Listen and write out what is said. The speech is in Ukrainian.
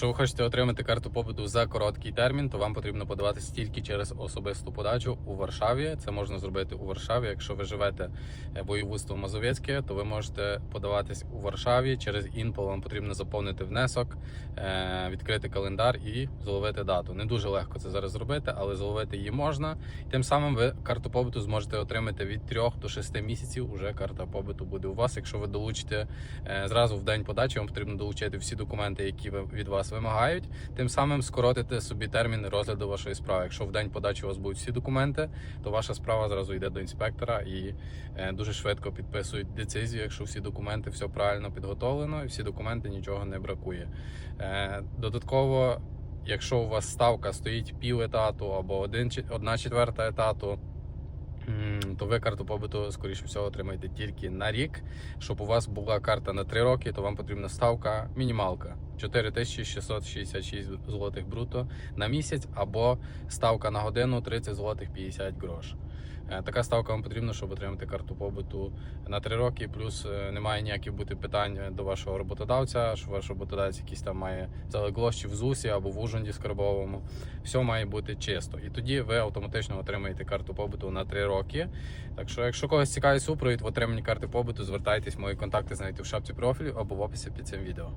Якщо ви хочете отримати карту побуту за короткий термін, то вам потрібно подаватися тільки через особисту подачу у Варшаві. Це можна зробити у Варшаві. Якщо ви живете е, воєводство Мазовецьке, то ви можете подаватись у Варшаві. Через інпол вам потрібно заповнити внесок, е, відкрити календар і заловити дату. Не дуже легко це зараз зробити, але заловити її можна. Тим самим ви карту побуту зможете отримати від 3 до 6 місяців. Уже карта побуту буде у вас. Якщо ви долучите е, зразу в день подачі, вам потрібно долучити всі документи, які ви від вас вимагають. Тим самим скоротити собі термін розгляду вашої справи. Якщо в день подачі у вас будуть всі документи, то ваша справа зразу йде до інспектора і е, дуже швидко підписують децизію, якщо всі документи все правильно підготовлено і всі документи нічого не бракує. Е, Додатково, якщо у вас ставка стоїть пів етату або один одна четверта етату. То ви карту побуту, скоріше всього, отримаєте тільки на рік. Щоб у вас була карта на 3 роки, то вам потрібна ставка мінімалка 4666 злотих бруто на місяць, або ставка на годину 30 злотих 50 грош. Е, Така ставка вам потрібна, щоб отримати карту побуту на 3 роки. Плюс е, немає ніяких бути питань до вашого роботодавця, що ваш роботодавець якийсь там має залеглощі в ЗУСі або в Ужонді Скарбовому. Все має бути чисто. І тоді ви автоматично отримаєте карту побуту на 3 роки. Так що, якщо когось цікавить супровід в отриманні карти побуту, звертайтесь, мої контакти знайдете в шапці профілю або в описі під цим відео.